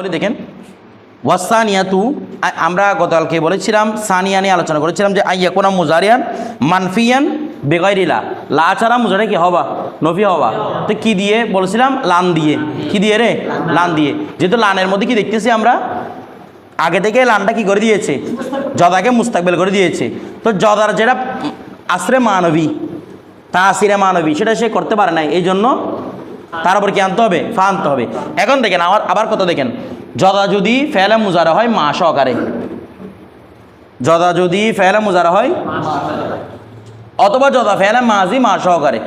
বলে দেখেন, ওয়াসানিয়াতু আমরা গতকালকে বলেছিলাম, সানিয়া নিয়ে আলোচনা করেছিলাম যে আইয়া কোনা মুজারিয়ান মানফিয়ান বেগাইরিলা। লা ছাড়া মুজারে কি হবা? নফি হবা? তো কি দিয়ে বলেছিলাম? লান দিয়ে। কি দিয়ে রে? লান দিয়ে। যেহেতু লানের মধ্যে কি দেখতেছি আমরা? আগে থেকে লানটা কি করে দিয়েছে? জদাকে মুস্তাকবেল করে দিয়েছে। তো জদার যেটা আশ্রে মানবী তা আসিরে মানবী, সেটা সে করতে পারে না এই জন্য তার উপর কি আনতে হবে? ফা আনতে হবে। এখন দেখেন আমার আবার কথা দেখেন? যদা যদি ফেলা মুজারা হয় মা সহকারে যদা যদি ফেলা মুজারা হয় অথবা যদা ফেলা মাঝি মা সহকারে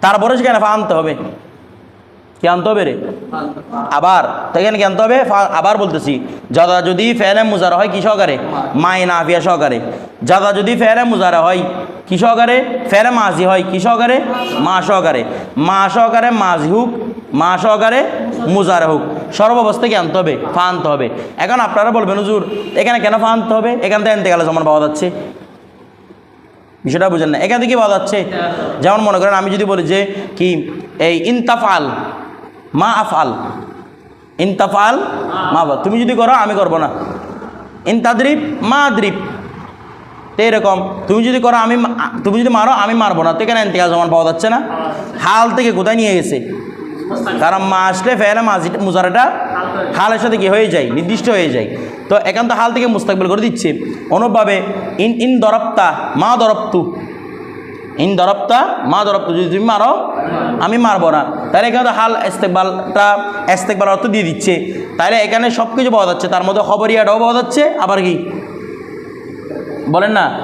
তারপরে সেখানে ফা আনতে হবে। কি আনতে হবে রে। আবার তো এখানে আনতে হবে আবার বলতেছি জদা যদি ফেলে মুজারা হয় কি সহকারে? মায় নাফিয়া সহকারে। জদা যদি ফেলে মুজারা হয় কি সহকারে? ফেলে মাঝি হয় কি সহকারে? মা সহকারে। মা সহকারে মাঝি হোক, মা সহকারে মুজারা হোক। সর্বাবস্থা কি আনতে হবে ফা আনতে হবে। এখন আপনারা বলবেন, হুজুর, এখানে কেন ফা আনতে হবে? এখান থেকে আনতে গেলে যেমন পাওয়া যাচ্ছে। বিষয়টা বুঝেন না। এখান থেকে পাওয়া যাচ্ছে। যেমন মনে করেন, আমি যদি বলি যে, কি, এই ইনতাফাল মা আফাল ইনতাফাল মা আফাল তুমি যদি করো, আমি করব না। ইনতাদ্রিব মা আদ্রিব তো এরকম, তুমি যদি করো, আমি তুমি যদি মারো, আমি মারবো না। তো এখানে ইন্তেকাল জমান পাওয়া যাচ্ছে না। হাল থেকে কোথায় নিয়ে গেছে? কারণ মা আসলে ফেলে মাঝি মুজারাটা হালের সাথে কি হয়ে যায়? নির্দিষ্ট হয়ে যায়। তো এখান তো হাল থেকে মুস্তাকবিল করে দিচ্ছে। অনুভাবে ইন ইন দরপ্তা, মা দরপ্তু। ইন দরপ্তা মা দরপ্তু যদি তুমি মারো, আমি মারবো না। তাহলে এখানে হাল এস্তেকবালটা এস্তেকবাল অর্থ দিয়ে দিচ্ছে। তাহলে এখানে সব কিছু পাওয়া যাচ্ছে। তার মধ্যে খবরিয়াটাও পাওয়া যাচ্ছে। আবার কি? বলেন না?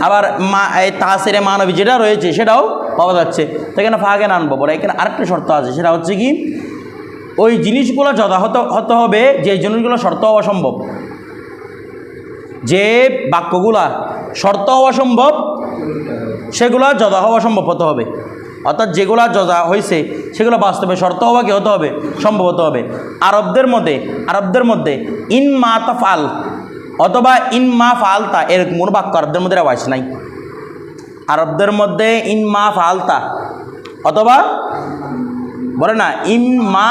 আবার মা, এই তাহসিরে মানবী যেটা রয়েছে, সেটাও পাওয়া যাচ্ছে। তো এখানে ফাঁকে আনব বলে। এখানে আরেকটা শর্ত আছে। সেটা হচ্ছে কি? ওই জিনিসগুলো যথাহত হতে হবে, যে জিনিসগুলো শর্ত হওয়া সম্ভব যে বাক্যগুলা শর্ত হওয়া সম্ভব সেগুলো যদা হওয়া সম্ভব হতে হবে। অর্থাৎ যেগুলো যজা হয়েছে সেগুলো বাস্তবে শর্ত হওয়া কি হতে হবে? সম্ভব হতে হবে। আরবদের মধ্যে আরবদের মধ্যে ইন মা তাফাল অথবা ইন মা ফালতা এরকম কোনো বাক্য আরবদের মধ্যে আওয়াজ নাই। আরবদের মধ্যে ইন মা ফালতা অথবা বলে না, ইন মা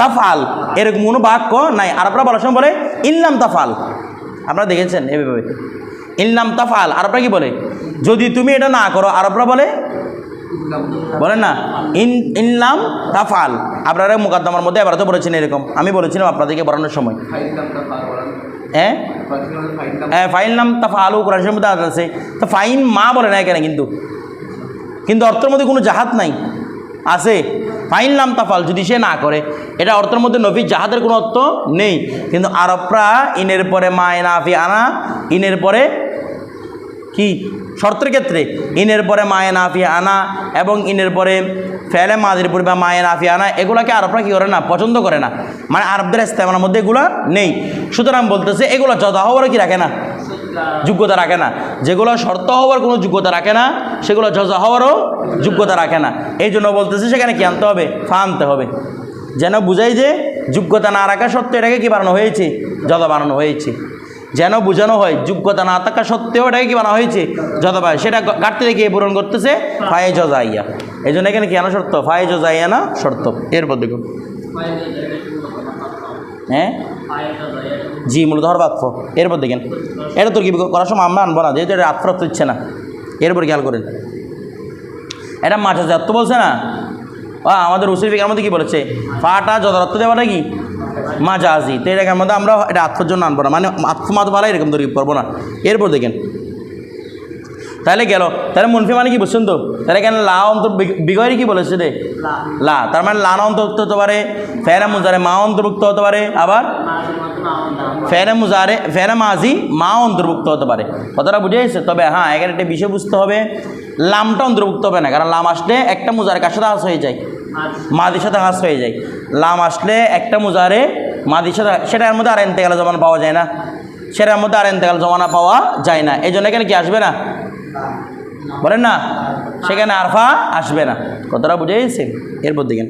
তাফাল এরকম কোনো বাক্য নাই। আরবরা বলার সময় বলে ইনলাম তাফাল আপনারা দেখেছেন এভাবে ইনলাম তাফাল, আরবরা কি বলে? যদি তুমি এটা না করো, আরবরা বলে? বলেন না। ইন ইনলাম তাফাল আপনারা মুকাদ্দমার মধ্যে এবার তো বলেছেন এরকম। আমি বলেছিলাম আপনাদেরকে পড়ানোর সময়। হ্যাঁ হ্যাঁ ফাইন নাম তাফা আলু কোরআনের মধ্যে আছে। তো ফাইন মা বলে না এখানে কিন্তু? কিন্তু অর্থের মধ্যে কোনো জাহাজ নাই। আছে। ফাইন নাম তাফাল যদি সে না করে, এটা অর্থের মধ্যে নবী জাহাদের কোনো অর্থ নেই। কিন্তু আরবরা ইনের পরে মা নাফি আনা, ইনের পরে কি? শর্তের ক্ষেত্রে ইনের পরে মায়ে নাফি আনা এবং ইনের পরে ফেলে মাদের পরে বা মায়ে নাফি আনা, এগুলোকে আরবরা কী করে না? পছন্দ করে না। মানে আরবদের ইস্তেমালের মধ্যে এগুলো নেই। সুতরাং বলতেছে, এগুলো যথা হওয়ারও কি রাখে না? যোগ্যতা রাখে না। যেগুলো শর্ত হওয়ার কোনো যোগ্যতা রাখে না, সেগুলো যজা হওয়ারও যোগ্যতা রাখে না। এই জন্য বলতেছে, সেখানে কি আনতে হবে? ফা আনতে হবে। যেন বুঝাই যে যোগ্যতা না রাখা সত্ত্বেও এটাকে কি বানানো হয়েছে? যদা বানানো হয়েছে। যেন বোঝানো হয়, যোগ্যতা না থাকা সত্ত্বেও এটাকে কি বানানো হয়েছে? যতবার সেটা ঘাটতি থেকে পূরণ করতেছে, ফায়ে জজাইয়া এই জন্য এখানে কি আনা শর্ত? ফায়ে জজাইয়া না শর্ত। এরপর দেখুন। হ্যাঁ? জি, মূলত হর বাক্য। এরপর দেখেন। এটা তোর কি করার সময় আমরা আনব না, যেহেতু এটা আত্মরত্ব ইচ্ছে না। এরপর খেয়াল করেন। এটা মাঠে যাত্র বলছে না? আমাদের উসির ফিকার মধ্যে কী বলেছে? ফাটা যথার্থ দেওয়াটা কি মাজাজি তো এটাকে মধ্যে আমরা এটা আত্মর জন্য আনব না। মানে আত্মমাত ভালো এরকম তৈরি করব না। এরপর দেখেন। তাহলে গেল। তাহলে মুনফি মানে কি বুঝছেন তো? তাহলে কেন লা অন্তর বিগয়রি কি বলেছে রে? লা। তার মানে লানা অন্তর্ভুক্ত হতে পারে ফেরা মুজারে মা অন্তর্ভুক্ত হতে পারে আবার ফেরে মুজারে ফেরে মাঝি মা অন্তর্ভুক্ত হতে পারে। কথাটা বুঝে গেছে? তবে হ্যাঁ এখানে একটা বিষয় বুঝতে হবে লামটা অন্তর্ভুক্ত হবে না কারণ লাম আসলে একটা মুজারে কার সাথে হাস হয়ে যায়? মাদির সাথে হাস হয়ে যায়। লাম আসলে একটা মুজারে মাদির সাথে সেটার মধ্যে আর এনতেকাল জমানা পাওয়া যায় না। সেটার মধ্যে আর এনতেকাল জমানা পাওয়া যায় না। এই জন্য এখানে কি আসবে না? বলেন না? সেখানে আরফা আসবে না। কথাটা বুঝে গেছে এরপর দেখেন।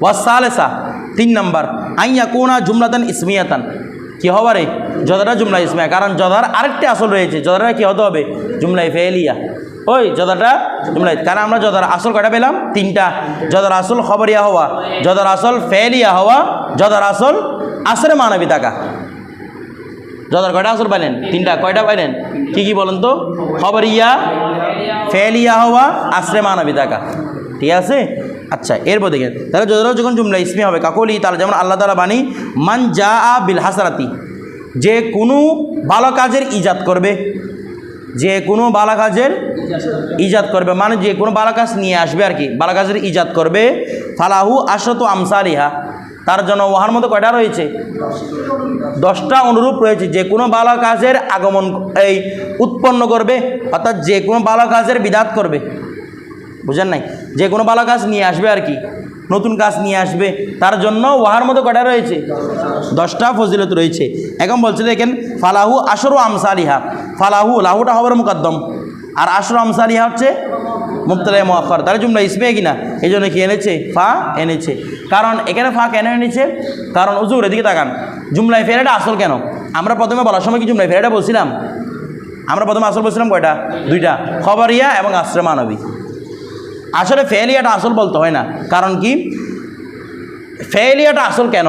ওয়াসালেসা তিন নম্বর। আইয়া কোনা জুমলাতান ইসমিয়াতান। কি হবারে জদারা জুমলা ইসমিয়া। কারণ জদার আরেকটি আসল রয়েছে। জদারা কী হতে হবে? জুমলাই ফেলিয়া। ওই জদাটা জুমলাই। কারণ আমরা জদার আসল কটা পেলাম? তিনটা। জদার আসল খবরিয়া হওয়া। জদার আসল ফেলিয়া হওয়া। যদার আসল আসরে মানবী টাকা যদার কয়টা আসল পাইলেন? তিনটা, কয়টা পাইলেন? কি কি বলেন তো? খবর ইয়া ফেল ইয়া হওয়া আশ্রে মানবী টাকা ঠিক আছে? আচ্ছা এরপর দেখেন। তাহলে যদারও যখন জুমলা ইসমি হবে, কাকলি, তাহলে যেমন আল্লাহ তালা বাণী, মান যা আ বিল হাসারাতি যে কোনো ভালো কাজের ইজাদ করবে। যে কোনো বালা কাজের ইজাদ করবে মানে যে কোনো বালা কাজ নিয়ে আসবে আর কি বালা কাজের ইজাদ করবে, ফালাহু আশরত আমসারিহা তার জন্য ওহার মধ্যে কয়টা রয়েছে? দশটা অনুরূপ রয়েছে। যে কোনো বালা কাজের আগমন, এই উৎপন্ন করবে, অর্থাৎ যে কোনো বালা কাজের বিদাত করবে। বুঝেন নাই? যে কোনো বালা কাজ নিয়ে আসবে আর কি। নতুন কাজ নিয়ে আসবে। তার জন্য ওহার মধ্যে কটা রয়েছে? দশটা ফজিলত রয়েছে। এখন বলছে, দেখেন, ফালাহু আশরু আমসালিহা। ফালাহু, লাহুটা হবার মুকদ্দম। আর আশরু আমসালিহা হচ্ছে মুক্তলাই মোয়াফার তাহলে জুমলা ইসবে কিনা এই জন্য কি এনেছে? ফা এনেছে। কারণ এখানে ফা কেন এনেছে? কারণ উজুর এদিকে তাকান। জুমলাই ফেরাটা আসল কেন? আমরা প্রথমে বলার সময় কি জুমলাই ফেরাটা বলছিলাম? আমরা প্রথমে আসল বলছিলাম কয়টা? দুইটা। খবরিয়া এবং আশ্রয় মানবী। আসলে ফেলিয়াটা আসল বলতে হয় না। কারণ কি? ফেলিয়াটা আসল কেন?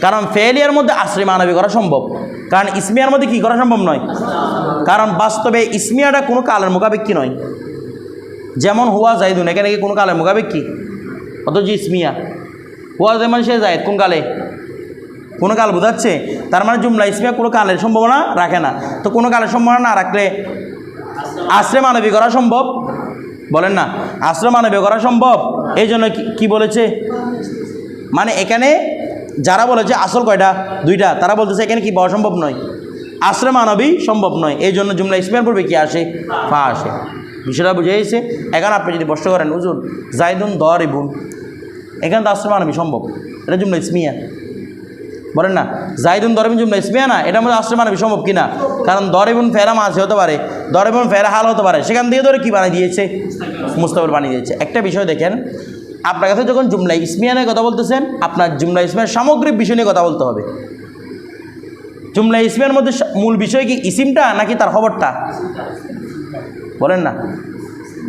কারণ ফেলিয়ার মধ্যে আশ্রয় মানবী করা সম্ভব। কারণ ইসমিয়ার মধ্যে কি করা সম্ভব নয়? কারণ বাস্তবে ইসমিয়াটা কোনো কালের মোকাবেক্ষী নয়। যেমন হুয়া জাইদুন এখানে কি কোনো কালের মোকাবেক্ষী অথচ ইসমিয়া। হুয়া যেমন সে জায়দ কোন কালে? কোনো কাল বোঝাচ্ছে? তার মানে জুমলা ইসমিয়া কোনো কালের সম্ভাবনা রাখে না। তো কোনো কালের সম্ভাবনা না রাখলে আশ্রয় মানবী করা সম্ভব? বলেন না। আশ্রয় মানবী করা সম্ভব? এই জন্য কি- কি বলেছে? মানে এখানে যারা বলেছে আসল কয়টা? দুইটা। তারা বলতেছে এখানে কি পাওয়া সম্ভব নয়। আশ্রয় মানবী সম্ভব নয়। এই জন্য জুমলা ইসমিয়ার পূর্বে কি আসে? ফা আসে। বিষয়টা বুঝে এসে এখন আপনি যদি প্রশ্ন করেন উজুর জাইদুন দর ইবুন, এখানে তো আশ্রয় মানবী সম্ভব? এটা জুমলা ইসমিয়া। বলেন না জাইদুন দরবিন জুমলা ইসমিয়া না? এটার মধ্যে আশ্রয় মানবী সম্ভব কিনা? কারণ দরেবুন ফেরা মাছ হতে পারে, দর দরেবুন ফেরা হাল হতে পারে। সেখান থেকে ধরে কী বানিয়ে দিয়েছে? মুস্তাফর বানিয়ে দিয়েছে। একটা বিষয় দেখেন, আপনার কাছে যখন জুমলা ইসমিয়া নিয়ে কথা বলতেছেন, আপনার জুমলা ইসমিয়ার সামগ্রিক বিষয় নিয়ে কথা বলতে হবে। জুমলা ইসমিয়ার মধ্যে মূল বিষয় কি, ইসিমটা নাকি তার খবরটা? বলেন না।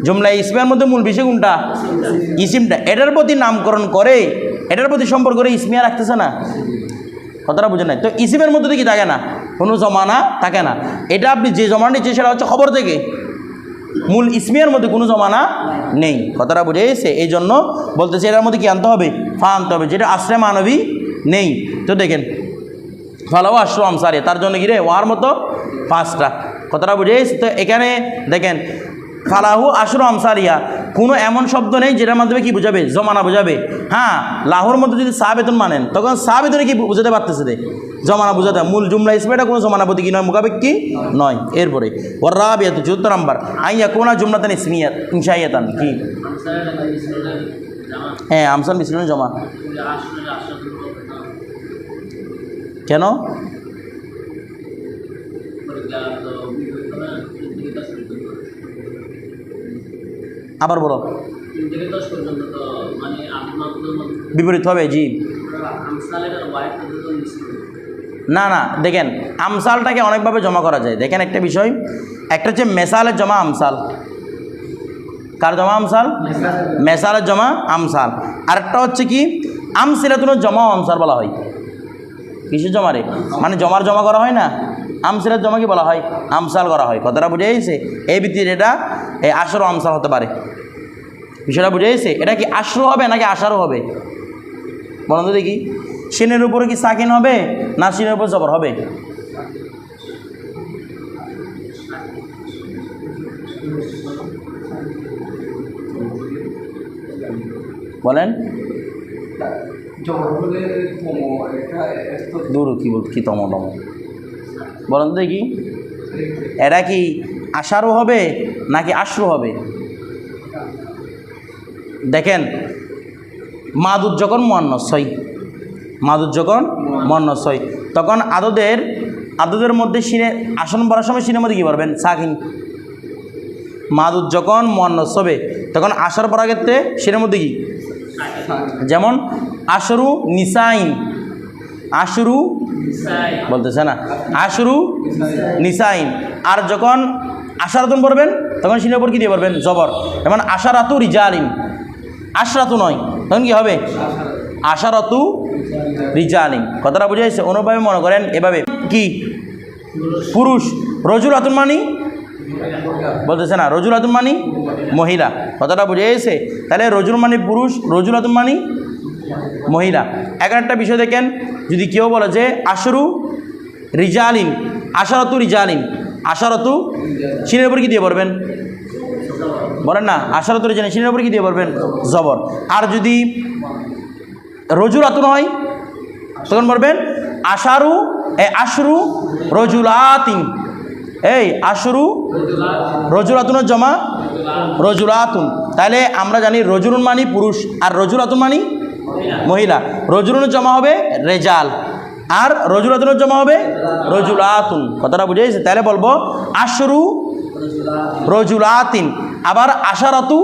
জুমলা ইসমিয়ার মধ্যে মূল বিষয় কোনটা? ইসিমটা। এটার প্রতি নামকরণ করে, এটার প্রতি সম্পর্ক করে ইসমিয়া রাখতেছে না। কথাটা বুঝেন নাই। তো ইসিমের মধ্যে কি থাকে না। কোনো জমানা থাকে না। এটা আপনি যে জমানা নিচ্ছেন সেটা হচ্ছে খবর থেকে। মূল ইসমিয়ার মধ্যে কোনো জমানা নেই। কথাটা বুঝে এসে এই জন্য বলতেছে এটার মধ্যে কি আনতে হবে? ফা আনতে হবে। যেটা আশ্রয় মানবী নেই। তো দেখেন ফালাও আশ্রম আমসারে। তার জন্য কি রে? ওয়ার মতো পাঁচটা। কথাটা বুঝে তো এখানে দেখেন, ফালাহু আশরু আমসারিয়া কোনো এমন শব্দ নেই যেটার মাধ্যমে কি বোঝাবে? জমানা বোঝাবে। হ্যাঁ লাহোর মধ্যে যদি সা বেতন মানেন, তখন সা বেতনে কি বোঝাতে পারতেছে রে? জমানা বোঝাতে মূল জুমলা ইসমেটা কোনো জমানা প্রতি কি নয় মোকাবেক্ষি নয়। এরপরে ওর রাবিয়াত চতুর্থ নাম্বার। আইয়া কোনা জুমলাতান ইসমিয়া, ইনশাইয়াতান, কি? হ্যাঁ আমসান মিসলিন জমা। কেন? আবার বলো। বিপরীত হবে, জি। না না, দেখেন, আমসালটাকে অনেকভাবে জমা করা যায়। দেখেন একটা বিষয়, একটা হচ্ছে মেসালের জমা আমসাল। কার জমা আমসাল? মেসালের জমা আমসাল। আরেকটা হচ্ছে কি আমসিলাতুনের জমা আমসাল বলা হয়। কিসের জমা রে? মানে জমার জমা করা হয় না? আমসিলের জমা কি বলা হয়? আমসাল করা হয়। কথাটা বুঝে গেছে? এই ভিত্তিতে এটা এই আশরও আমসাল হতে পারে। বিষয়টা বুঝে গেছে? এটা কি আশ্র হবে নাকি আশারও হবে? বলুন তো দেখি। সিনের উপরে কি সাকিন হবে না সিনের উপর জবর হবে? বলেন। দূর কি কি তম বলেন তো দেখি। এরা কি আশারও হবে নাকি আশ্রু হবে? দেখেন মাদুদ যখন মন্নসই মাদুদ যখন মন্নসই তখন আদদের আদদের মধ্যে সিনে আসন পড়ার সময় সিনের মধ্যে কী পারবেন সাকিন। মাদুদ যখন মন্নস হবে তখন আসার পড়ার ক্ষেত্রে সিনের মধ্যে কি? যেমন আশরু নিসাইন। আশরু বলতেছে না? আশরু নিসাইন। আর যখন আশারাতুন পড়বেন, তখন সিনের উপর কী দিয়ে পড়বেন? জবর। যেমন আশারাতু রিজালিন। আশরাতু নয়। তখন কি হবে? আশারাতু রিজালিন। কথাটা বুঝে যাচ্ছে অনুভাবে মনে করেন এভাবে। কি? পুরুষ। রজুল আতুন মানি? বলতেছে না রজুল আতুন মানি? মহিলা। কথাটা বুঝে গেছে? তাহলে রজুল মানি পুরুষ রজুল আতুন মানি মহিলা। এখন একটা বিষয় দেখেন। যদি কেউ বলে যে আশরু রিজালিন, আশারতু রিজালিন আশারতু সিনের উপর কি দিয়ে পড়বেন? বলেন না আশারতু রিজালিন সিনের উপর কি দিয়ে পড়বেন? জবর। আর যদি রজুল আতুন হয়, তখন বলবেন আশারু, এ আশরু রজুলাতিন। এই আশরু রজুলাতুনের জমা রজুলাতুন। তাহলে আমরা জানি রজুরুন মানি পুরুষ, আর রজুলাতুন মানি মহিলা। রজুলুনের জমা হবে রেজাল। আর রজুলাতুনের জমা হবে? রজুলাতুন। কথাটা বুঝে গেছে তাহলে বলব আশরু রজুল রজুলাতিন। আবার আশারাতু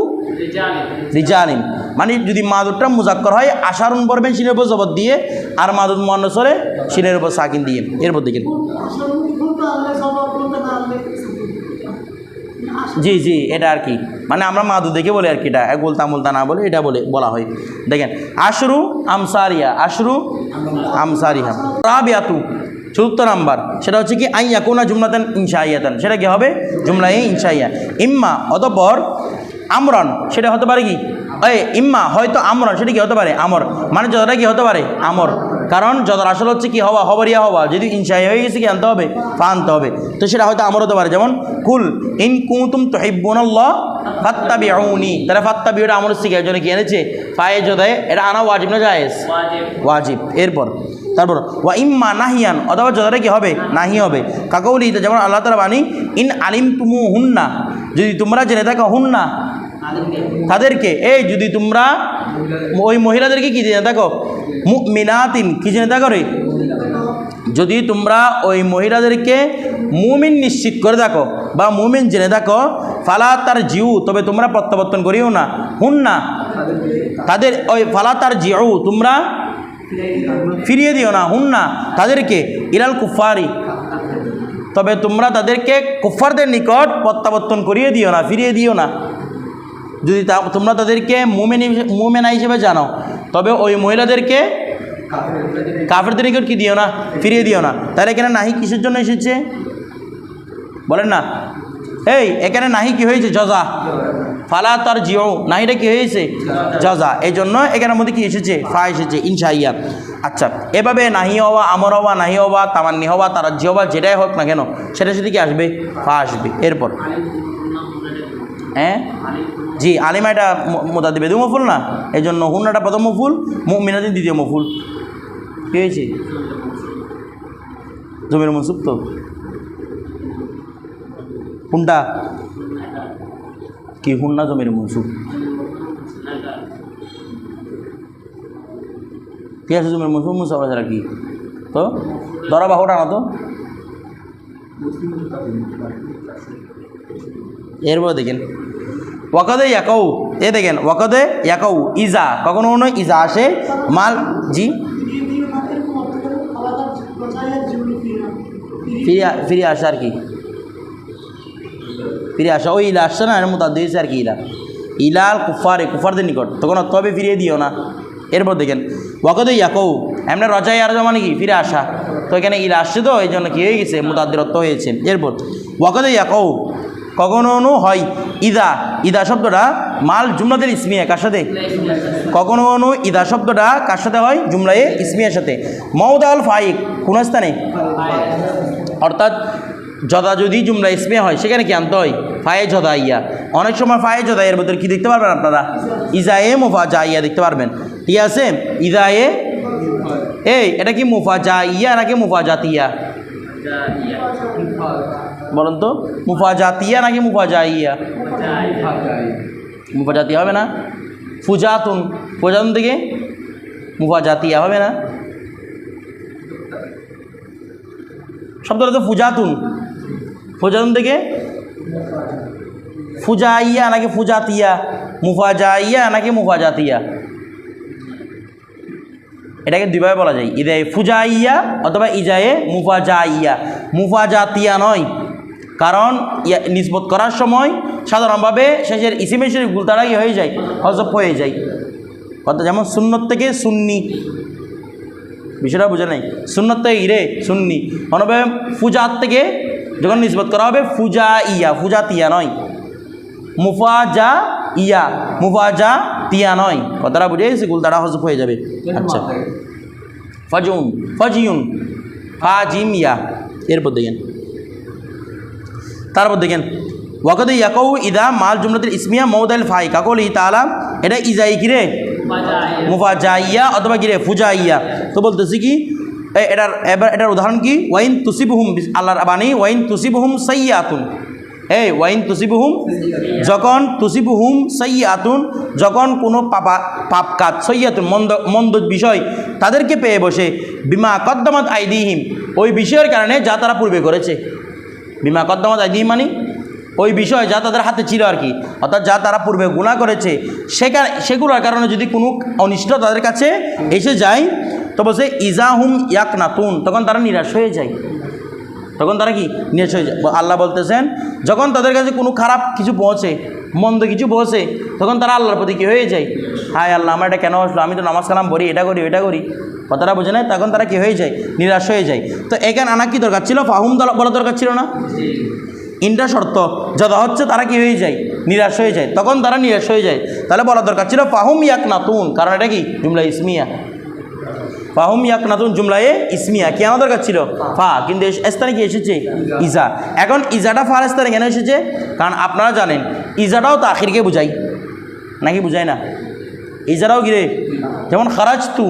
রিজালিন। মানে যদি মাদুরটা মুজাক্কর হয় আশারুন পড়বেন সিনের উপর জবর দিয়ে আর মাদুর মন্নসরে সিনের উপর সাকিন দিয়ে। এরপর দেখেন। জি জি এটা আর কি। মানে আমরা মাদু দেখে বলি আর কি এটা। এক গোলতা মুলতা না বলে এটা বলে, বলা হয়। দেখেন, আশরু আমসারিয়া, আশরু আমসারিহা। রাবিয়াতু, চতুর্থ নাম্বার, সেটা হচ্ছে কি আইয়া কোনা জুমলাতেন ইনশাইয়াতান। সেটা কি হবে? জুমলা ইনশাইয়া। ইম্মা অতপর আমরন, সেটা হতে পারে কি? এই ইম্মা হয়তো আমরন, সেটা কি হতে পারে? আমর। মানে যতটা কি হতে পারে? আমর। কারণ যত আসল হচ্ছে কি হওয়া হবারিয়া হওয়া যদি ইনশাই হয়ে গেছে কি আনতে হবে? ফা আনতে হবে। তো সেটা হয়তো আমার হতে পারে। যেমন কুল ইন কুতুম তহিবুনাল্লাহ ফাত্তা বিউনি তারা ফাত্তা বিউটা আমর শিখে জন্য কি এনেছে? ফায়ে যোদায় এটা আনা ওয়াজিব না জায়েজ? ওয়াজিব। এরপর তারপর ওয়া ইম্মা নাহিয়ান অথবা যতটা কি হবে? নাহি হবে। কাকৌলি যেমন আল্লাহ তালা বাণী ইন আলিম তুমু হুন্না যদি তোমরা জেনে থাকো হুন্না তাদেরকে এই যদি তোমরা ওই মহিলাদেরকে কি জেনে থাকো? মিনাতিন কি জেনে থাকো রে? যদি তোমরা ওই মহিলাদেরকে মুমিন নিশ্চিত করে দেখো বা মুমিন জেনে দেখো ফালা তার জিউ, তবে তোমরা প্রত্যাবর্তন করিও না। হুন না তাদের ওই ফালা তার জিউ, তোমরা ফিরিয়ে দিও না। হুন না তাদেরকে ইলাল কুফারি তবে তোমরা তাদেরকে কুফারদের নিকট প্রত্যাবর্তন করিয়ে দিও না, ফিরিয়ে দিও না। যদি তা তোমরা তাদেরকে মুমেন মুমেনা হিসেবে জানো, তবে ওই মহিলাদেরকে কাফেরদের নিকট কি দিও না? ফিরিয়ে দিও না। তাহলে এখানে নাহি কিসের জন্য এসেছে? বলেন না। এই, এখানে নাহি কি হয়েছে? জজা। ফালা তার জিও নাহিটা কি হয়েছে? জজা। এই জন্য এখানের মধ্যে কি এসেছে? ফা এসেছে ইনশাইয়া আচ্ছা এভাবে নাহি হওয়া, আমর হওয়া, নাহি হওয়া, তামান্নি হওয়া তারা জি হওয়া, যেটাই হোক না কেন, সেটা সাথে কি আসবে, ফা আসবে। এরপর হ্যাঁ? জি, আলিমা এটা মোতাদি বেদু মফুল না? এই জন্য হুন্নাটা প্রথম মফুল মিনাদিন দ্বিতীয় মফুল কী হয়েছে? জমির মনসুব তো? হুন্ডা? কি হুন্না জমির মনসুব কি আছে জমির মনসুব মুসাফা ছাড়া কি? তো? ধরা বাহুটা না তো। এরপর দেখেন। ওয়াকাদে ইয়াকাউ, এ দেখেন, ওয়াকদে ইয়াকাউ, ইজা, কখনো কখনো ইজা আসে, মাল, জি? ফিরে ফিরে আসে আর কি। ফিরে আসা, ওই ইলা আসছে না, এর মতো দিয়েছে আর কি ইলা। ইলাল কুফারে কুফারদের নিকট তখন তবে ফিরিয়ে দিও না। এরপর দেখেন, ওয়াকদে ইয়াকৌ এমনি রজাই আর মানে কি, ফিরে আসা। তো এখানে ইলা আসছে তো, এই জন্য কী হয়ে গেছে মুতাদ্দিরত্ব হয়েছে। এরপর, ওয়াকদে ইয়াকৌ কখনো হয়। ইদা ইদা শব্দটা মাল জুমলাদের ইসমিয়া, কার সাথে? কখনো কখনো ইদা শব্দটা কার সাথে হয়? জুমলায়ে ইসমিয়ার সাথে। মৌদাল ফাইক, কোন স্থানে? অর্থাৎ যদা যদি জুমলা ইসমিয়া হয়, সেখানে কি আনতে হয়? ফায়ে জদা ইয়া। অনেক সময় ফায়ে জদা এর ভিতরে কি দেখতে পারবেন আপনারা? ইজা এ মুফা জা ইয়া দেখতে পারবেন। ঠিক আছে? এ এই, এটা কি মুফা জা ইয়া নাকি মুফা জাতিয়া বলুন তো মুফা জাতিয়া নাকি মুফা জাইয়া মুফা জাতিয়া হবে না? ফুজাতুন। ফুজাতুন থেকে মুফা জাতিয়া হবে না? শব্দটা তো ফুজাতুন। ফুজাতুন থেকে ফুজাইয়া নাকি ফুজাতিয়া? মুফাজাইয়া নাকি মুফাজাতিয়া? এটাকে দুইভাবে বলা যায়। ইদায় ফুজাইয়া অথবা ইজায়ে মুফাজাইয়া। মুফাজাতিয়া নয়। কারণ ইয়া নিসবত করার সময় সাধারণভাবে শেষের ইসিমের শরীফ গুলতারাই হয়ে যায় হজব হয়ে যায়। অর্থাৎ যেমন সুন্নত থেকে সুন্নি। বিষয়টা বুঝে নাই? সুন্নত থেকে ইরে সুন্নি। অনবে ফুজাত থেকে যখন নিসবত করা হবে ফুজা ইয়া ফুজা তিয়া নয়। মুফাজা ইয়া মুফাজা তিয়া নয়। কথাটা বুঝে গেছে? গুলতারা হজব হয়ে যাবে। আচ্ছা। ফাজুন ফাজিউন ফাজিম ইয়া এরপর দেখেন। তারপর দেখেন ওয়াকদ ইয়াকৌ ইদা মাল জুমলাতিল ইসমিয়া মৌদাল ফাই কাকল ই তালা এটা ইজাই কিরে? মুফাজাইয়া অথবা কিরে? ফুজাইয়া। তো বলতেছি কি এটার এবার এটার উদাহরণ কি? ওয়াইন তুসিবহুম আল্লাহর বাণী ওয়াইন তুসিবহুম সাইয়াতুন। এই ওয়াইন তুসিবহুম যখন তুসিবহুম সাইয়াতুন যখন কোনো পাপা পাপ কাজ সৈয়াতুন মন্দ মন্দ বিষয় তাদেরকে পেয়ে বসে বিমা কদ্দমাত আইদিহিম ওই বিষয়ের কারণে যা তারা পূর্বে করেছে। বিমা কদ্দমাত আইদিহিম মানে? ওই বিষয় যা তাদের হাতে ছিল আর কি। অর্থাৎ যা তারা পূর্বে গুণা করেছে সেখানে সেগুলোর কারণে যদি কোনো অনিষ্ট তাদের কাছে এসে যায় তো বলছে ইজাহুম ইয়াক নাতুন তখন তারা নিরাশ হয়ে যায়। তখন তারা কি? নিরাশ হয়ে যায়। আল্লাহ বলতেছেন, যখন তাদের কাছে কোনো খারাপ কিছু পৌঁছে, মন্দ কিছু পৌঁছে, তখন তারা আল্লাহর প্রতি কী হয়ে যায়? হায় আল্লাহ, আমার এটা কেন আসলো? আমি তো নামাজ কালাম পড়ি, এটা করি এটা করি। কথাটা বোঝে না তখন তারা কী হয়ে যায়? নিরাশ হয়ে যায়। তো এখানে আনা কি দরকার ছিল? ফাহুম বলা দরকার ছিল না? ইনটা শর্ত, যত হচ্ছে তারা কি হয়ে যায়? নিরাশ হয়ে যায়। তখন তারা নিরাশ হয়ে যায়। তাহলে বলা দরকার ছিল, ফাহুম ইয়াক নাতুন, কারণ এটা কি? জুমলা ইসমিয়া। ফাহুম ইয়াক নাতুন, জুমলায়ে ইসমিয়া। কি আমার দরকার ছিল? ফা। কিন্তু স্থানে কি এসেছে? ইজা। এখন ইজাটা ফার স্থানে কেন এসেছে? কারণ আপনারা জানেন, ইজাটাও তো আখিরকে বুঝাই নাকি বুঝাই না? ইজারাও গিরে যেমন খারাজ তু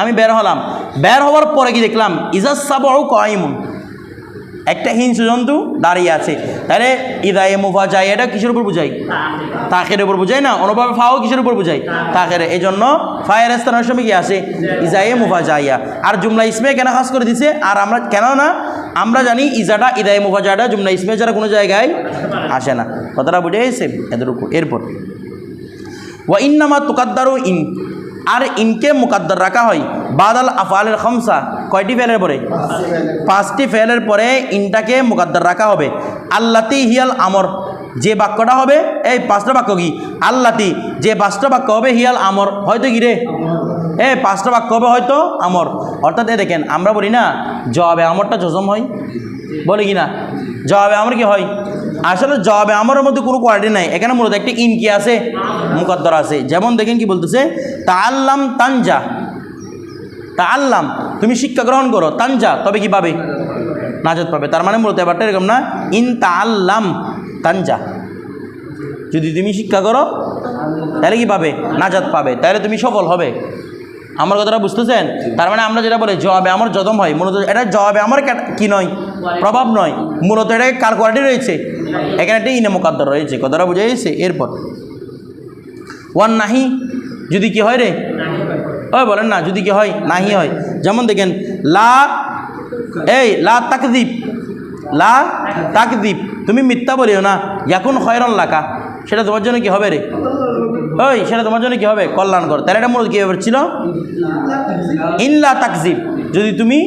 আমি বের হলাম। বের হওয়ার পরে কি দেখলাম? ইজা সাবাউ কয়মুন একটা হিংস্র জন্তু দাঁড়িয়ে আছে। তাহলে ইদায়ে মুফা যায় এটা কিসের উপর বুঝাই? তাকের উপর বুঝাই না, অনুভাবে ফাও কিসের উপর বুঝাই? তাকের। এই জন্য ফায়ার স্থানের সময় কি আসে ইজায়ে মুফা যাইয়া আর জুমলা ইসমে কেন খাস করে দিছে? আর আমরা কেন না? আমরা জানি ইজাটা ইদায়ে মুফা যাটা জুমলা ইসমে যারা কোনো জায়গায় আসে না। কথাটা বুঝে এসে এদের উপর এরপর, ওয়া ইন্নামা তুকাদ্দারু ইন আর ইনকে মুকাদ্দার রাখা হয়। বাদাল আফালের খমসা, কয়টি ফেলের পরে? পাঁচটি ফেলের পরে ইনটাকে মুকাদ্দার রাখা হবে। আল্লাতি হিয়াল আমর, যে বাক্যটা হবে, এই পাঁচটা বাক্য কি? আল্লাতি, যে পাঁচটা বাক্য হবে হিয়াল আমর, হয়তো কি রে? এ, পাঁচটা বাক্য হবে হয়তো আমর। অর্থাৎ এ দেখেন, আমরা বলি না, জবাবে আমরটা জজম হয়। বলি কি না? জবাবে আমর কি হয়? আসলে জবাবে আমরের মধ্যে কোনো কোয়ালিটি নাই। এখানে মূলত একটি ইন কি আছে? মুকদ্দর আছে। যেমন দেখেন কি বলতেছে তা আল্লাম তানজা। তা আল্লাম তুমি শিক্ষা গ্রহণ করো। তানজা, তবে কি পাবে? নাজাত পাবে। তার মানে মূলত ব্যাপারটা এরকম না, ইন তা আল্লাম তানজা। যদি তুমি শিক্ষা করো, তাহলে কি পাবে? নাজাত পাবে। তাহলে তুমি সফল হবে। আমার কথাটা বুঝতেছেন? তার মানে আমরা যেটা বলি জবাবে আমার যদম হয়। মূলত এটা জবাবে আমার কি নয়? প্রভাব নয়। মূলত এটা কার কোয়ালিটি রয়েছে? এখানে একটা ইনে মোকাদ্দর রয়েছে। কথাটা বুঝে গেছে? এরপর। ওয়ান নাহি যদি কি হয় রে? ওই বলেন না যদি কি হয় নাহি হয়। যেমন দেখেন লা এই লা তাকদীপ লা তাকদীপ তুমি মিথ্যা বলিও না। এখন খয়রন লাকা। সেটা তোমার জন্য কি হবে রে? ওই, সেটা তোমার জন্য কি হবে? কল্যাণকর। তাহলে এটা মূলত কী ব্যাপার ছিল? ইনলা তাকজিব। যদি তুমি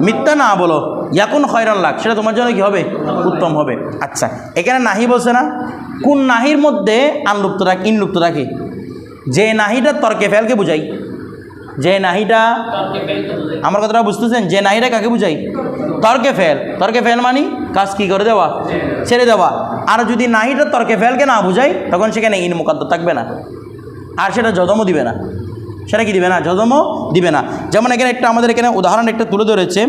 মিথ্যা না বলো, ইয়াকুন খয়রান লাগ সেটা তোমার জন্য কি হবে? উত্তম হবে। আচ্ছা এখানে নাহি বলছে না? কোন নাহির মধ্যে আনলুপ্ত রাখ ইনলুপ্ত রাখে যে নাহিটা তর্কে ফেলকে বুঝাই। যে নাহিটা আমার কথাটা বুঝতেছেন? যে নাহিটা কাকে বুঝাই? তর্কে ফেল। তর্কে ফেল মানি কাজ কী করে দেওয়া? ছেড়ে দেওয়া। আর যদি নাহিটা তর্কে ফেলকে না বুঝাই, তখন সেখানে ইন মুকাদ্দ থাকবে না। আর সেটা যদমও দিবে না। সেটা কি দিবে না? যদমও দিবে না। যেমন এখানে একটা আমাদের এখানে উদাহরণ একটা তুলে ধরেছে।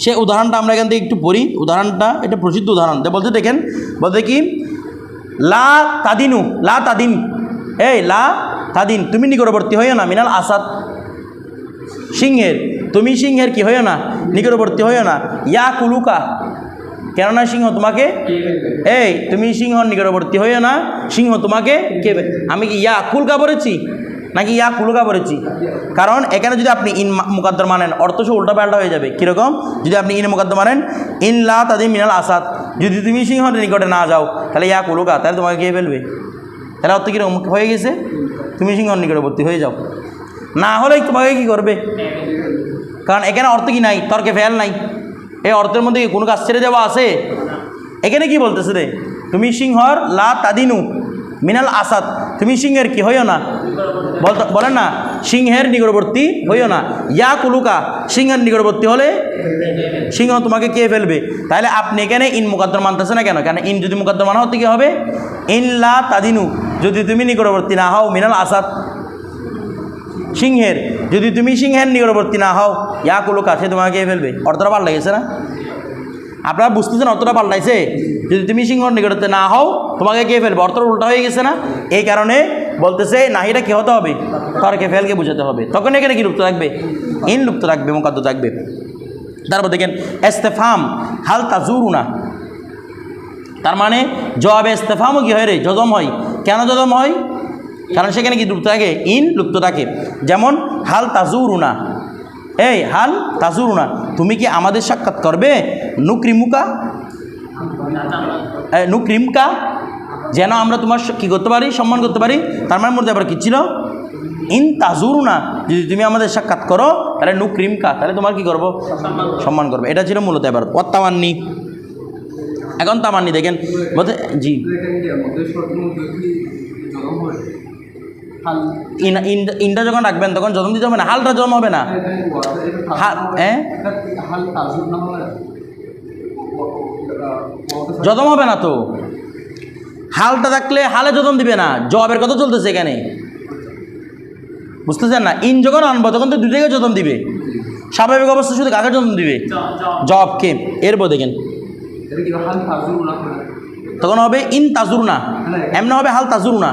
সে উদাহরণটা আমরা এখান থেকে একটু পড়ি। উদাহরণটা এটা প্রসিদ্ধ উদাহরণ। বলতে দেখেন, বলতে কি? লা তাদিনু, লা তাদিন এই লা তাদিন, তুমি নিকটবর্তী হইও না, মিনাল আসাদ। সিংহের, তুমি সিংহের কি হইও না? নিকটবর্তী হইও না। ইয়া কুলুকা কেননা সিংহ তোমাকে এই তুমি সিংহর নিকটবর্তী হইও না সিংহ তোমাকে কে আমি কি ইয়া কুলকা বলেছি? নাকি ইয়া কুলুকা বলেছি? কারণ এখানে যদি আপনি ইন মুকাদ্দর মানেন অর্থ সে উল্টা পাল্টা হয়ে যাবে। কীরকম? যদি আপনি ইন মুকাদ্দর মানেন ইন লা তাদের মিনাল আসাদ। যদি তুমি সিংহর নিকটে না যাও তাহলে ইয়া কুলুকা তাহলে তোমাকে কে ফেলবে? তাহলে অর্থ কীরকম? হয়ে গেছে? তুমি সিংহর নিকটবর্তী হয়ে যাও। না হলে তোমাকে কি করবে? কারণ এখানে অর্থ কি নাই? তর্কে ফেল নাই। এই অর্থের মধ্যে কি কোনো কাজ ছেড়ে দেওয়া আছে? এখানে কি বলতেছে রে? তুমি সিংহর লা তাদিনু মিনাল আসাদ। তুমি সিংহের কি? হইও না। বলেন না, সিংহের নিকটবর্তী হইও না। ইয়া কুলুকা, সিংহের নিকটবর্তী হলে সিংহ তোমাকে কে ফেলবে? তাহলে আপনি এখানে ইন মুকাদ্দর মানতেছে না কেন? কেন ইন যদি মুকাদ্দর মানা হতে কি হবে? ইন লা তাদিনু, যদি তুমি নিকটবর্তী না হও মিনাল আসাদ। সিংহের, যদি তুমি সিংহের নিকটবর্তী না হও, ইয়া কুলুকা সে তোমাকে ফেলবে। অর্থটা পাল্টা গেছে না? আপনারা বুঝতেছেন অর্থটা পাল্টাইছে? যদি তুমি সিংহর নিকটতে না হও, তোমাকে কে ফেলবে? অর্থটা উল্টা হয়ে গেছে না? এই কারণে বলতেছে, নাহিটা কি হতে হবে? তরকে ফেলকে বুঝাতে হবে। তখন এখানে কি লুপ্ত রাখবে ইন লুপ্ত রাখবে মোকাদ্দ থাকবে। তারপর দেখেন, এস্তেফাম, হাল তাজুরুনা। তার মানে জবাবে ইস্তেফামও কি হয় রে? যদম হয়। কেন যদম হয়? কারণ সেখানে কি লুপ্ত থাকে? ইন লুপ্ত থাকে। যেমন, হাল তাজুরুনা। এই, হাল তাজুরুনা। তুমি কি আমাদের সাক্ষাৎ করবে? নুক্রিমুকা? নুক্রিমকা? যেন আমরা তোমার কি করতে পারি? সম্মান করতে পারি? তার মানে মধ্যে আবার কি ছিল? ইন তাজুরুনা। যদি তুমি আমাদের সাক্ষাৎ করো, তাহলে নুক্রিমকা। তাহলে তোমার কি করব? সম্মান করবে। এটা ছিল মূলত এবার অত্তামান্নি এখন তামান্নি দেখেন। জি। ইনটা যখন রাখবেন তখন জন্ম দিতে হবে না হালটা জন্ম হবে না হাল হ্যাঁ যদম হবে না তো হালটা থাকলে হালে যদম দিবে না জবের কথা চলতেছে এখানে বুঝতেছেন না ইন যখন আনব তখন তো দুটাকে যদম দিবে স্বাভাবিক অবস্থা শুধু কাকে যদম দিবে জবকে এরপর দেখেন তখন হবে ইন তাজুরুনা। এমন হবে হাল তাজুরুনা।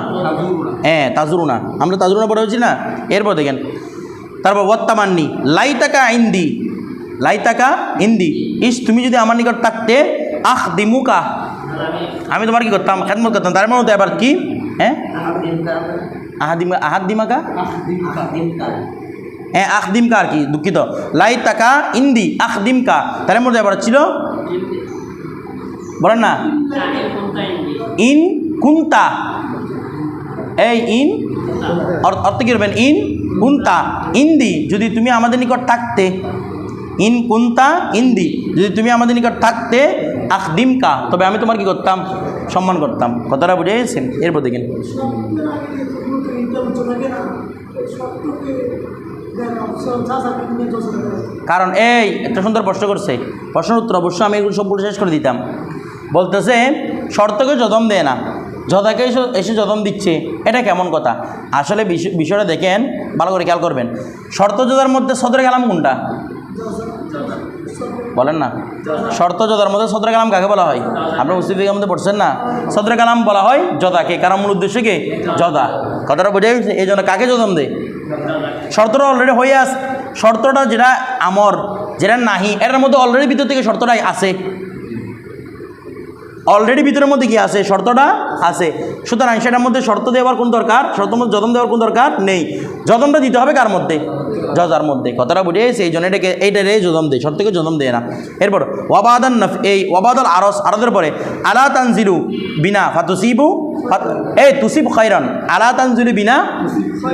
হ্যাঁ তাজুরুনা। আমরা তাজুরুনা পড়ে হয়েছি না? এরপর দেখেন। তারপর ওয়াত্তামান্নি। লাই টাকা ইন্দি। লাই টাকা ইন্দি। ইস তুমি যদি আমার নিকট থাকতে আখ দিমুকা আমি তোমার কি করতাম? খেদমত করতাম। তার মধ্যে আবার কি? হ্যাঁ? আহাদিমা আহাদ দিমাকা হ্যাঁ আখ দিমকা আর কি দুঃখিত। লাই টাকা ইন্দি আখ দিমকা তার মধ্যে আবার ছিল? বলেন না। ইন কুন্তা। এই ইন অর- অর্থ কী করবেন ইন কুন্তা। ইন্দি, যদি তুমি আমাদের নিকট থাকতে। ইন কুন্তা, ইন্দি, যদি তুমি আমাদের নিকট থাকতে, আখদিমকা, তবে আমি তোমার কি করতাম? সম্মান করতাম। কথাটা বুঝে গেছেন এরপর দেখেন। কারণ এই, একটা সুন্দর প্রশ্ন করছে। প্রশ্নের উত্তর অবশ্যই আমি এগুলো সবগুলো শেষ করে দিতাম। বলতেছে, শর্তকে যদম দেয় না যদাকে এসে- যদম দিচ্ছে, এটা কেমন কথা? আসলে বিষয়- বিষয়টা দেখেন, ভালো করে খেয়াল করবেন। শর্ত যোদার মধ্যে সদরে কালাম কোনটা? বলেন না। শর্ত জদার মধ্যে সদরে কালাম কাকে বলা হয়? আপনার মুস্তিফিকের মধ্যে পড়ছেন না? সদরে কালাম বলা হয় যদাকে কারণ মূল উদ্দেশ্য কি? যদা কথাটা বোঝা গেছে? এই জন্য কাকে যদম দেয়? শর্তটা অলরেডি হয়ে আস শর্তটা যেটা আমর, যেটা নাহি, এটার মধ্যে অলরেডি ভিতর থেকে শর্তটাই আছে। অলরেডি ভিতরের মধ্যে কি আছে? শর্তটা আছে। সুতরাং সেটার মধ্যে শর্ত দেওয়ার কোন দরকার? শর্ত মধ্যে যদম দেওয়ার কোন দরকার? নেই। যদমটা দিতে হবে কার মধ্যে? জজার মধ্যে। কথাটা বুঝে এই জন্য এটাকে এইটারে যদম দেয়। শর্তকে যদম দেয় না। এরপর, ওয়াবাদান নফ এই ওয়াবাদল আরস আরদের পরে, আলা তানজিলু বিনা ফাতুসিবু ফাত- এই তুসিব খয়রন। আলা তানজিলু বিনা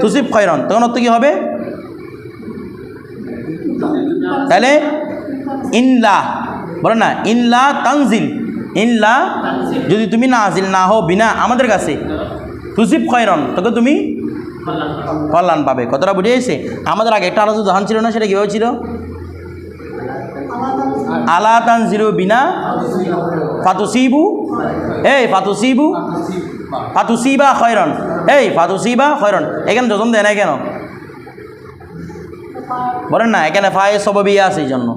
তুসিব খয়রন। তখন অর্থ কী হবে? তাহলে, ইনলা। বলো না, ইনলা তানজিল। ইনলা যদি তুমি নাজিল না হও বিনা আমাদের কাছে, তুসিব খয়রন, তোকে তুমি কল্যাণ পাবে। কতটা বুঝে গেছে? আমাদের আগে একটা আলাদা উদাহরণ ছিল না, সেটা কীভাবে ছিল? আলা তানজিলু বিনা ফাতুসিবু, এই ফাতুসিবু, ফাতুসিবা খয়রন, এই ফাতুসিবা খয়রন। এখানে যজন দেয় না কেন? বলেন না, এখানে ফায়ে সববি আছে এই জন্য।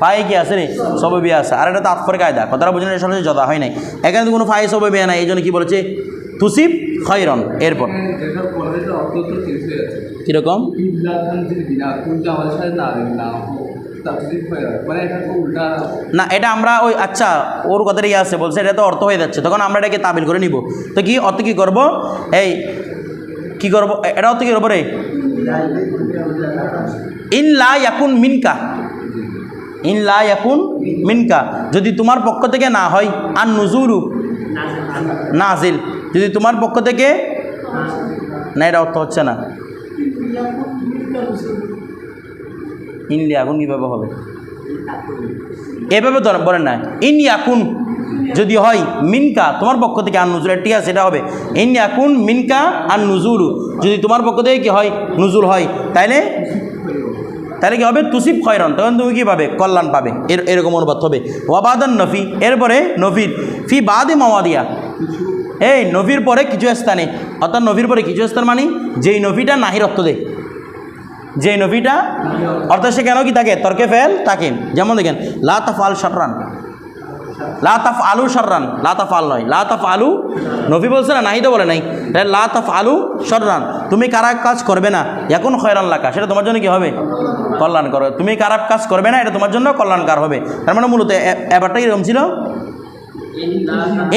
ফায়ে কি আছে রে সববি আছে। আর এটা তো আতফর কায়দা। কথাটা বুঝলেন এর সাথে জদা হয় নাই। এখানে তো কোনো ফায়ে সববি নাই, এই জন্য কি বলেছে? তুসিব খয়রন, এরপর। কীরকম? না, এটা আমরা ওই আচ্ছা ওর কথাটা ইয়ে আছে, বলছে, এটা তো অর্থ হয়ে যাচ্ছে। তখন আমরা এটাকে তাবিল করে নিব। তো কি, অর্থ কি করব? এই, কি করব? এটা অর্থ কি করব রে? ইন লা ইয়াকুন মিনকা। ইন লা ইয়াকুন মিনকা, যদি তোমার পক্ষ থেকে না হয় আর নুজুরু নাজিল। যদি তোমার পক্ষ থেকে, না এটা অর্থ হচ্ছে না। ইন লিয়াকুন কীভাবে হবে? এভাবে বলেন না, ইন ইয়াকুন যদি হয়, মিনকা, তোমার পক্ষ থেকে আর নুজুলের ঠিক আছে সেটা হবে। ইন ইয়াকুন মিনকা আর নুজুলু যদি তোমার পক্ষ থেকে কি হয়, নুজুল হয়, তাইলে তাহলে কি হবে? তুসিফ খয়রন। তখন তুমি কি পাবে? কল্যাণ পাবে। এর, এরকম অনুবাদ হবে। ওয়াবাদান নফি। এরপরে নফির। ফি বাদে মাওয়াদিয়া। এই নফির পরে কিছু স্থানে। অর্থাৎ নফির পরে কিছু স্থান মানে যেই নফিটা নাহির অর্থ দেয়। যেই নফিটা অর্থাৎ সে কেন কি থাকে? তর্কে ফেল থাকে। যেমন দেখেন, লা তাফাল শটরান লা তাফ আলু শর্রান। লা তাফ আল নয়। লা তাফ আলু নফি বলছে না? নাহি তো বলে নাই। তাহলে লা তাফ আলু শর্রান। তুমি কারা কাজ করবে না? এখন খয়রান লাকা। সেটা তোমার জন্য কি হবে? কল্যাণ করো। তুমি খারাপ কাজ করবে না? এটা তোমার জন্য কল্যাণকার হবে। তার মানে মূলত ব্যাপারটা কীরকম ছিল?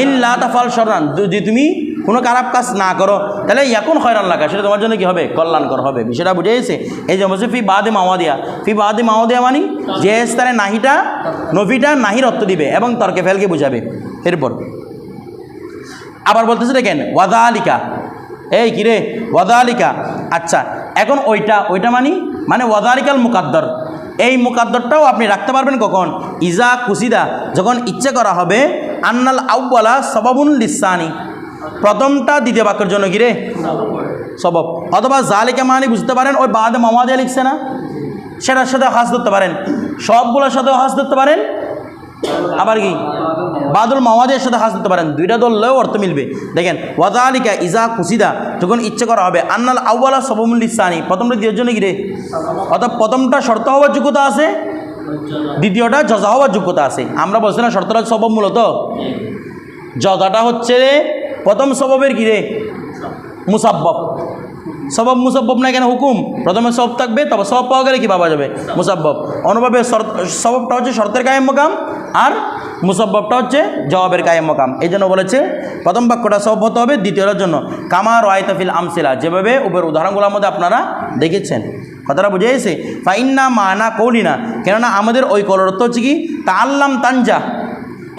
ইন লা তাফাল শর্রান যদি তুমি কোনো খারাপ কাজ না করো, তাহলে এখন খয়রান লাগা সেটা তোমার জন্য কি হবে? কল্যাণকর হবে। বিষয়টা বুঝে গেছে? এই যে বলছে ফি বাদে মাওয়াদিয়া। ফি বাদে মাওয়াদিয়া মানে যে স্থানে নাহিটা নফিটা নাহির অর্থ দিবে এবং তর্কে ফেলকে বুঝাবে। এরপর। আবার বলতেছে দেখেন ওয়াদা আলিকা এই কিরে ওয়াদা আলিকা আচ্ছা এখন ওইটা ওইটা মানি মানে ওয়াদালিকাল মুকাদ্দর। এই মুকাদ্দরটাও আপনি রাখতে পারবেন কখন? ইজা কুসিদা, যখন ইচ্ছে করা হবে, আন্নাল আউ্বালা সবাবুন লিসানি। প্রথমটা দ্বিতীয় বাক্যের জন্য কিরে সবব। অথবা জালিকা মানি বুঝতে পারেন, ওই বাদে মামাদিয়া লিখছে না? সেটার সাথে হাস ধরতে পারেন। সবগুলোর সাথেও হাস ধরতে পারেন? আবার কি? বাদুল মাওয়াদের সাথে হাস দিতে পারেন। দুইটা দললেও অর্থ মিলবে। দেখেন, ওয়াদালিকা ইজা খুশিদা যখন ইচ্ছে করা হবে, আন্নাল আউ্বালা সবমুল ইসানি প্রথমটা দ্বিতীয় জন্য কি রে? অর্থাৎ প্রথমটা শর্ত হওয়ার যোগ্যতা আছে, দ্বিতীয়টা জজা হওয়ার যোগ্যতা আছে। আমরা বলছি না শর্তটা সবব মূলত। জজাটা হচ্ছে প্রথম সববের কি রে? মুসাব্বব। সবব মুসাব্বব না কেন? হুকুম। প্রথমে সব থাকবে তবে সব পাওয়া গেলে কি পাওয়া যাবে? মুসাব্বব। অনুভাবে সববটা হচ্ছে শর্তের কায়েম মকাম। আর মুসব্বটা হচ্ছে জবাবের কায়ে মকাম। এই জন্য বলেছে, প্রথম বাক্যটা সব হতে হবে, দ্বিতীয়টার জন্য, কামা রয়তাফিল আমসিলা, যেভাবে উপর উদাহরণগুলোর মধ্যে আপনারা দেখেছেন। কথাটা বুঝে গেছে ফাইন্না মানা কৌলিনা, কেননা আমাদের ওই কলরত্ব হচ্ছে কি? তা আল্লাম তানজা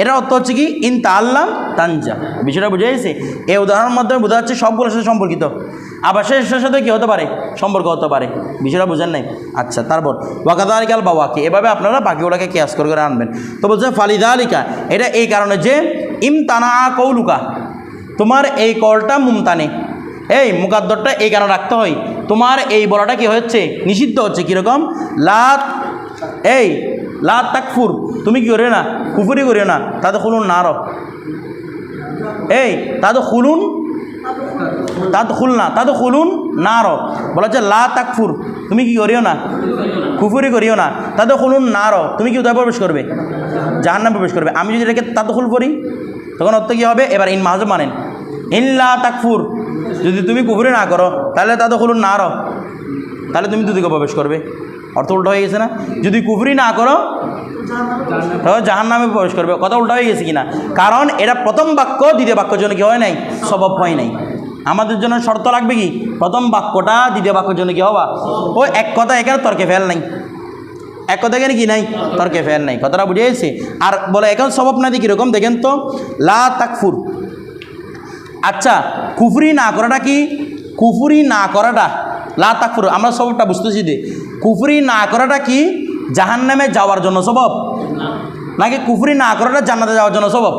এটার অর্থ হচ্ছে কি? ইন তাল্লাম তানজা। বিষয়টা বুঝে গেছে? এই উদাহরণের মাধ্যমে বোঝা যাচ্ছে সবগুলোর সাথে সম্পর্কিত। আবার শেষের সাথে কী হতে পারে? সম্পর্ক হতে পারে। বিষয়টা বুঝেন নাই? আচ্ছা তারপর ওয়াকাদালিকাল বাবাকে এভাবে আপনারা বাকিগুলোকে ক্যাশ করে করে আনবেন। তো বলছে ফালিদা আলিকা এটা এই কারণে যে, ইমতানা কৌলুকা, তোমার এই কলটা মুমতানে। এই মুকাদ্দরটা এই কারণে রাখতে হয়। তোমার এই বলাটা কি হচ্ছে? নিষিদ্ধ হচ্ছে কীরকম? লাত, এই লা তাকফুর, তুমি কি করিও না? কুফুরি করিও না? তাতে খুলুন না আরও। এই তাতে খুলুন তাতে খুল না তাতে খুলুন না আরও। বলা হচ্ছে লা তাকফুর, তুমি কি করিও না? কুফুরি করিও না। তাতে খুলুন না আরও। তুমি কি উদয় প্রবেশ করবে? জাহান্নামে প্রবেশ করবে। আমি যদি এটাকে তাতে খুল করি, তখন অর্থ কী হবে? এবার ইন মাহাজ মানেন। ইন লা তাকফুর, যদি তুমি কুফুরি না করো, তাহলে তাতে খুলুন না আরও। তাহলে তুমি দুদিকে প্রবেশ করবে। অর্থ উল্টো হয়ে গেছে না? যদি কুফরি না করো, তাহলে জাহান নামে প্রবেশ করবে। কথা উল্টা হয়ে গেছে কিনা? কারণ এটা প্রথম বাক্য, দ্বিতীয় বাক্যের জন্য কি হয় নাই? স্বভাব হয় নাই। আমাদের জন্য শর্ত লাগবে কি? প্রথম বাক্যটা, দ্বিতীয় বাক্যের জন্য কি হবা? ও এক কথা এখানে তর্কে ফেল নাই। এক কথা এখানে কি নাই? তর্কে ফেল নাই। কথাটা বুঝে গেছে? আর বলে, এখন স্বভাব না দিয়ে কীরকম? দেখেন তো, লা তাকফুর। আচ্ছা কুফরি না করাটা কি? কুফরি না করাটা, লা তাকফুর। আমরা সবটা বুঝতেছি যে কুফরি না করাটা কি জাহান নামে যাওয়ার জন্য স্বভাব নাকি কুফরি না করাটা জান্নাতে যাওয়ার জন্য স্বভাব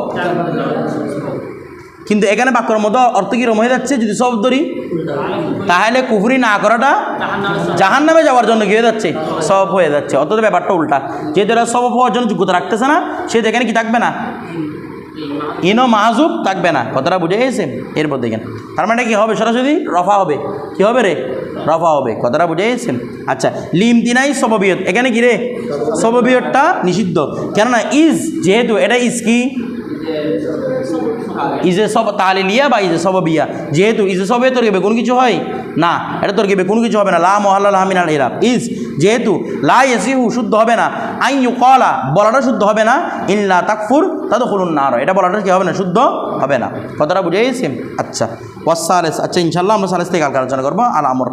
কিন্তু এখানে বাক্যর মতো অর্থ কি রম যাচ্ছে? যদি সব ধরি, তাহলে কুফরি না করাটা জাহান নামে যাওয়ার জন্য কি হয়ে যাচ্ছে? সব হয়ে যাচ্ছে। অত ব্যাপারটা উল্টা। যেহেতু এরা সব হওয়ার জন্য যোগ্যতা রাখতেছে না সে এখানে কি থাকবে না? ইনো মাহাজুব থাকবে না। কথাটা বুঝে গেছে এরপর দেখেন। তার মানে কি হবে সরাসরি? রফা হবে। কি হবে রে? রফা হবে। কথাটা বুঝে গেছেন? আচ্ছা লিম দিনাই সববিয়ত। এখানে কি রে? সববিয়তটা নিষিদ্ধ। কেননা ইজ যেহেতু, এটা ইজ কি? ইজে সব তালিলিয়া বা ইজে সব বিয়া যেহেতু ইজে সবে তোর গেবে কোনো কিছু হয়? না, এটা তোর গেবে কোনো কিছু হবে না। লা মহাল্লা হামিনাল ইরাব। ইজ যেহেতু, লা এসিহু শুদ্ধ হবে না। আইন কলা বলাটা শুদ্ধ হবে না। ইল্লা তাকফুর তাদের খুলুন না এটা বলাটা কি হবে না? শুদ্ধ হবে না। কথাটা বুঝে গেছি আচ্ছা। ওয়াসালেস আচ্ছা ইনশাল্লাহ আমরা সালেস থেকে কালকে আলোচনা করব। আল আমর